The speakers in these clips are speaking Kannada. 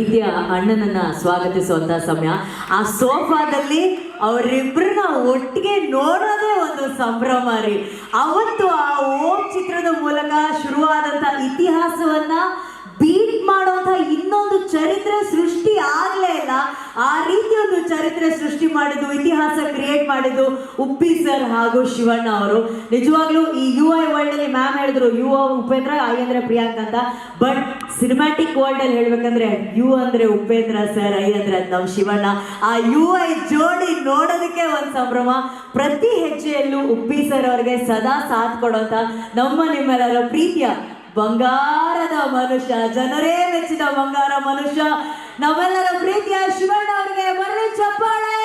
ರೀತಿಯ ಅಣ್ಣನನ್ನ ಸ್ವಾಗತಿಸುವಂತ ಸಮಯ. ಆ ಸೋಫಾದಲ್ಲಿ ಅವರಿಬ್ಬರನ್ನ ಒಟ್ಟಿಗೆ ನೋಡೋದೇ ಒಂದು ಸಂಭ್ರಮ ರೀ. ಅವತ್ತು ಆ ಓಂ ಚಿತ್ರದ ಮೂಲಕ ಶುರುವಾದಂತ ಇತಿಹಾಸವನ್ನ ಬೀಟ್ ಮಾಡುವಂತ ಇನ್ನೊಂದು ಚರಿತ್ರೆ ಸೃಷ್ಟಿ ಆಗ್ಲೇ ಇಲ್ಲ ಆ ರೀತಿ ಒಂದು ಚರಿತ್ರೆ ಸೃಷ್ಟಿ ಮಾಡಿದ್ದು, ಇತಿಹಾಸ ಕ್ರಿಯೇಟ್ ಮಾಡಿದ್ದು ಉಪ್ಪಿ ಸರ್ ಹಾಗೂ ಶಿವಣ್ಣ ಅವರು. ನಿಜವಾಗ್ಲೂ ಈ ಯು ಐ ವರ್ಲ್ಡ್ ಅಲ್ಲಿ ಮ್ಯಾಮ್ ಹೇಳಿದ್ರು ಯು ಉಪೇಂದ್ರ ಐ ಅಂದ್ರೆ ಪ್ರಿಯಾಂಕ್ ಅಂತ. ಬಟ್ ಸಿನಿಮ್ಯಾಟಿಕ್ ವರ್ಲ್ಡ್ ಅಲ್ಲಿ ಹೇಳ್ಬೇಕಂದ್ರೆ ಯು ಅಂದ್ರೆ ಉಪೇಂದ್ರ ಸರ್ ಐ ಅಂದ್ರೆ ನಮ್ ಶಿವಣ್ಣ. ಆ ಯು ಐ ಜೋಡಿ ನೋಡೋದಕ್ಕೆ ಒಂದ್ ಸಂಭ್ರಮ. ಪ್ರತಿ ಹೆಜ್ಜೆಯಲ್ಲೂ ಉಪ್ಪಿ ಸರ್ ಅವ್ರಿಗೆ ಸದಾ ಸಾಥ್ ಕೊಡೋಂತ ನಮ್ಮ ನಿಮ್ಮೆಲ್ಲರ ಪ್ರೀತಿಯ ಬಂಗಾರದ ಮನುಷ್ಯ, ಜನರೇ ಮೆಚ್ಚಿದ ಬಂಗಾರ ಮನುಷ್ಯ. ನಮ್ಮೆಲ್ಲರ ಪ್ರೀತಿಯ ಶಿವಣ್ಣ ಅವರಿಗೆ ಬರಲಿ ಚಪ್ಪಾಳೆ!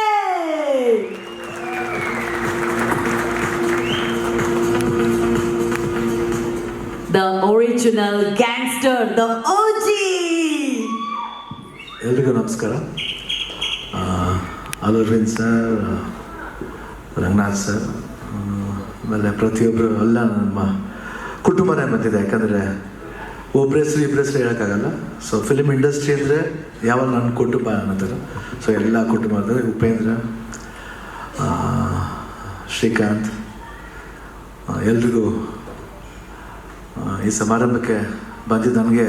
The original gangster the OG ಎಲ್ರಿಗೂ ನಮಸ್ಕಾರ. ಅಲರ್ವಿನ್ ಸರ್ ರಂಗನಾಥ್ ಸರ್ ಆಮೇಲೆ ಪ್ರತಿಯೊಬ್ಬರು ಎಲ್ಲ ನಮ್ಮ ಕುಟುಂಬನೇ ಬಂದಿದೆ ಯಾಕಂದರೆ ಒಬ್ಬರ ಹೆಸರು ಇಬ್ಬರ ಹೆಸರು ಹೇಳೋಕ್ಕಾಗಲ್ಲ. ಸೊ ಫಿಲಿಮ್ ಇಂಡಸ್ಟ್ರಿ ಅಂದರೆ ಯಾವಾಗ ನನ್ನ ಕುಟುಂಬ ಅನ್ನೋದು ಸೊ ಎಲ್ಲ ಕುಟುಂಬದ ಉಪೇಂದ್ರ ಶ್ರೀಕಾಂತ್ ಎಲ್ರಿಗೂ ಈ ಸಮಾರಂಭಕ್ಕೆ ಬಂದಿದ್ದು ನನಗೆ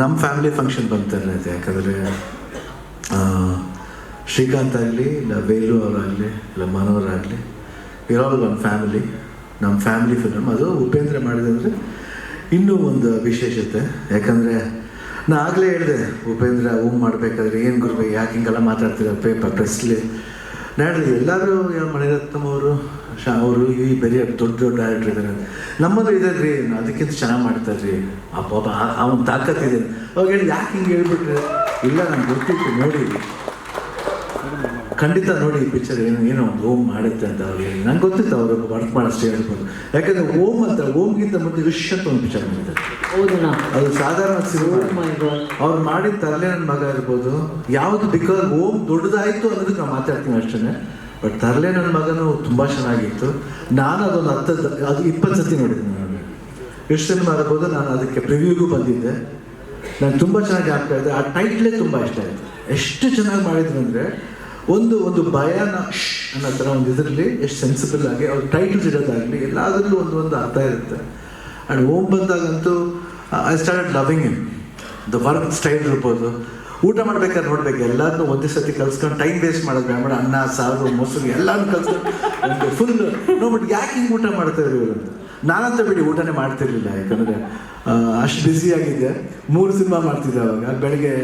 ನಮ್ಮ ಫ್ಯಾಮಿಲಿ ಫಂಕ್ಷನ್ ಬಂತಾ ಇರುತ್ತೆ. ಯಾಕಂದರೆ ಶ್ರೀಕಾಂತ್ ಆಗಲಿ, ಇಲ್ಲ ವೇಲು ಅವರಾಗಲಿ ಇಲ್ಲ ಮನೋರಾಗಲಿ ಇರೋರು ನಮ್ಮ ಫ್ಯಾಮಿಲಿ ನಮ್ಮ ಫ್ಯಾಮಿಲಿ ಫಿಲಮ್ ಅದು ಉಪೇಂದ್ರ ಮಾಡಿದಂದರೆ ಇನ್ನೂ ಒಂದು ವಿಶೇಷತೆ. ಯಾಕಂದರೆ ನಾ ಆಗಲೇ ಹೇಳಿದೆ, ಉಪೇಂದ್ರ ಓಮ್ ಮಾಡಬೇಕಾದ್ರೆ ಏನು ಗುರುಬೇ ಯಾಕೆ ಹಿಂಗೆಲ್ಲ ಮಾತಾಡ್ತೀರ? ಪೇಪರ್ ಪ್ರೆಸ್ಲಿ ನಾಳೆ ಎಲ್ಲರೂ ಮಣಿರತ್ನಮ್ ಅವರು, ಶಾ ಅವರು ಈ ಬೆರಿಯ ದೊಡ್ಡ ದೊಡ್ಡ ಡೈರೆಕ್ಟರ್ ಇದ್ದಾರೆ ನಮ್ಮದು ಇದೆ ರೀ ಅದಕ್ಕಿಂತ ಚೆನ್ನಾಗಿ ಮಾಡ್ತಾರೆ ರೀ ಆ ಪಾಪ ಅವನ ತಾಕತ್ತಿದೆ ಅವಾಗ ಹೇಳಿ ಯಾಕೆ ಹಿಂಗೆ ಹೇಳ್ಬಿಟ್ರೆ? ಇಲ್ಲ, ನಂಗೆ ಗೊತ್ತಿತ್ತು, ನೋಡಿ. ಖಂಡಿತ ನೋಡಿ ಈ ಪಿಕ್ಚರ್ ಏನು ಏನೋ ಒಂದು ಓಮ್ ಮಾಡುತ್ತೆ ಅಂತ ಅವ್ರು ಹೇಳಿ. ನಂಗೆ ಗೊತ್ತಿತ್ತು ಅವರು ವರ್ಕ್ ಮಾಡೋಷ್ಟು ಹೇಳ್ಬೋದು. ಯಾಕಂದ್ರೆ ಓಮ್ ಅಂತ ಓಮ್ಗಿಂತ ಮತ್ತೆ ವಿಶ್ ಅಂತ ಒಂದು ಪಿಕ್ಚರ್ ಮಾಡಿದ್ದಾರೆ. ಅದು ಸಾಧಾರಣ ಸಿನಿಮಾ Oh ಅವ್ರು ಮಾಡಿದ ತರಲೆ ನನ್ನ ಮಗ ಇರ್ಬೋದು. ಯಾವುದು ಬಿಕಾಸ್ ಓಮ್ ದೊಡ್ಡದಾಯಿತು ಅನ್ನೋದಕ್ಕೆ ನಾವು ಮಾತಾಡ್ತೀನಿ ಅಷ್ಟೇ ಬಟ್ ತರಲೆ ನನ್ನ ಮಗನು ತುಂಬ ಚೆನ್ನಾಗಿತ್ತು. ನಾನು ಅದೊಂದು ಹತ್ತು ಅದು ಇಪ್ಪತ್ತು ಸತಿ ನೋಡಿದ್ದೀನಿ ನಾನು. ಎಷ್ಟು ಸಿನಿಮಾ ಇರ್ಬೋದು ನಾನು ಅದಕ್ಕೆ ಪ್ರಿವ್ಯೂಗೂ ಬಂದಿದ್ದೆ. ನಾನು ತುಂಬ ಚೆನ್ನಾಗಿ ಆಗ್ತಾ ಇದ್ದೆ ಆ ಟೈಟ್ಲೇ ತುಂಬ ಇಷ್ಟ ಆಯಿತು. ಎಷ್ಟು ಚೆನ್ನಾಗಿ ಮಾಡಿದ್ರು ಅಂದರೆ ಒಂದು ಒಂದು ಭಯನ ಅನ್ನೋ ಥರ ಒಂದು ಇದರಲ್ಲಿ ಎಷ್ಟು ಸೆನ್ಸಿಬಲ್ ಆಗಿ ಅವ್ರ ಟೈಟಲ್ಸ್ ಇಡೋದಾಗಲಿ ಎಲ್ಲದರಲ್ಲೂ ಒಂದು ಒಂದು ಅರ್ಥ ಇರುತ್ತೆ. ಆ್ಯಂಡ್ ಓಮ್ ಬಂದಾಗಂತೂ I start loving in the work style ಇರ್ಬೋದು. ಊಟ ಮಾಡ್ಬೇಕಾದ್ರೆ ನೋಡ್ಬೇಕು ಎಲ್ಲರನ್ನೂ ಒಂದೇ ಸತಿ ಕಲ್ಸ್ಕೊಂಡು ಟೈಮ್ ವೇಸ್ಟ್ ಮಾಡೋದು ಬೇಡ. ಅನ್ನ, ಸಾರು, ಮೊಸರು ಎಲ್ಲಾನು ಕಲ್ಸ್ಕೊಂಡು ಒಂದು ಫುಲ್ ನೋಡ್ಬಿಟ್ಟು ಯಾಕೆ ಹಿಂಗೆ ಊಟ ಮಾಡ್ತಾ ಇದ್ದೀವಿ ಅಂತ ನಾನಂತ ಬಿಡಿ ಊಟನೇ ಮಾಡ್ತಿರ್ಲಿಲ್ಲ, ಯಾಕಂದರೆ ಅಷ್ಟು ಬ್ಯುಸಿ ಆಗಿದ್ದೆ ಮೂರು ಸಿನಿಮಾ ಮಾಡ್ತಿದ್ದೆ ಅವಾಗ. ಬೆಳಗ್ಗೆ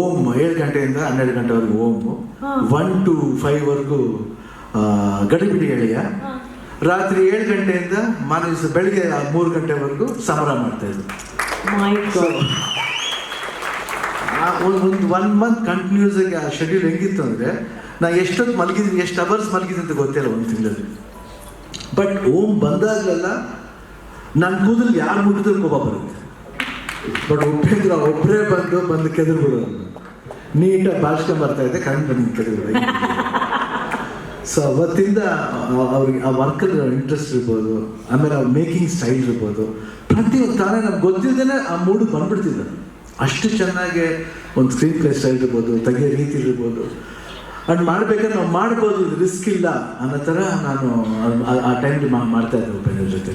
ಓಮ್ ಏಳು ಗಂಟೆಯಿಂದ ಹನ್ನೆರಡು ಗಂಟೆವರೆಗೂ ಓಮ್ ಒನ್ ಟು ಫೈವ್ವರೆಗೂ ಗಡಿಬಿಡಿ ಎಳೆಯ. ರಾತ್ರಿ ಏಳು ಗಂಟೆಯಿಂದ ಮಾನ ಬೆಳಿಗ್ಗೆ ಮೂರು ಗಂಟೆವರೆಗೂ ಸಮರ ಮಾಡ್ತಾ ಇದ್ರು. ಮೈ ಗಾಡ್ ಒಂದು ಒಂದು ಒನ್ ಮಂತ್ ಕಂಟಿನ್ಯೂಸ್ ಆಗಿ ಆ ಶೆಡ್ಯೂಲ್ ಹೆಂಗಿತ್ತು ಅಂದರೆ ನಾ ಎಷ್ಟೊತ್ತು ಮಲಗಿದ್ದೀನಿ ಎಷ್ಟು ಅವರ್ಸ್ ಮಲಗಿದ್ದೀನಿ ಅಂತ ಗೊತ್ತಿಲ್ಲ ಒಂದು ತಿಂಗಳಲ್ಲಿ. ಬಟ್ ಓಮ್ ಬಂದಾಗಲೆಲ್ಲ ನನ್ನ ಕೂದಲು ಯಾರು ಮುಟ್ಟಿದ್ರು ಕೋಪ ಬರುತ್ತೆ. ಬಟ್ ಉಪೇಂದ್ರ ಒಬ್ಬರೇ ಬಂದು ಬಂದು ಕೆದರ್ ನೀಟಾಗಿ ಭಾಷಣ ಬರ್ತಾ ಇದೆ ಕಣ್ಣು ಬಂದು ಕೆದರ್ ಸೊ ಅವತ್ತಿಂದ ಅವ್ರಿಗೆ ಆ ವರ್ಕಲ್ಲಿ ಇಂಟ್ರೆಸ್ಟ್ ಇರ್ಬೋದು, ಆಮೇಲೆ ಅವ್ರ ಮೇಕಿಂಗ್ ಸ್ಟೈಲ್ ಇರ್ಬೋದು ಒಂದು ತಾನೇ ನಮ್ಗೆ ಗೊತ್ತಿದ್ದೇನೆ ಆ ಮೂಡು ಬಂದ್ಬಿಡ್ತಿದ್ದ ಅಷ್ಟು ಚೆನ್ನಾಗಿ ಒಂದು ಸ್ಕ್ರೀನ್ ಪ್ಲೇ ಸ್ಟೈಲ್ ಇರ್ಬೋದು, ತೆಗೆಯೋ ರೀತಿ ಇರ್ಬೋದು. ಅಂಡ್ ಮಾಡ್ಬೇಕಾದ್ರೆ ನಾವು ಮಾಡ್ಬೋದು ರಿಸ್ಕ್ ಇಲ್ಲ ಅನ್ನೋ ಥರ ನಾನು ಆ- ಟೈಮ್ ಟೈಮ್ಲಿ ಮಾಡ್ತಾ ಇದ್ದೆ ಉಪೇಂದ್ರ ಜೊತೆ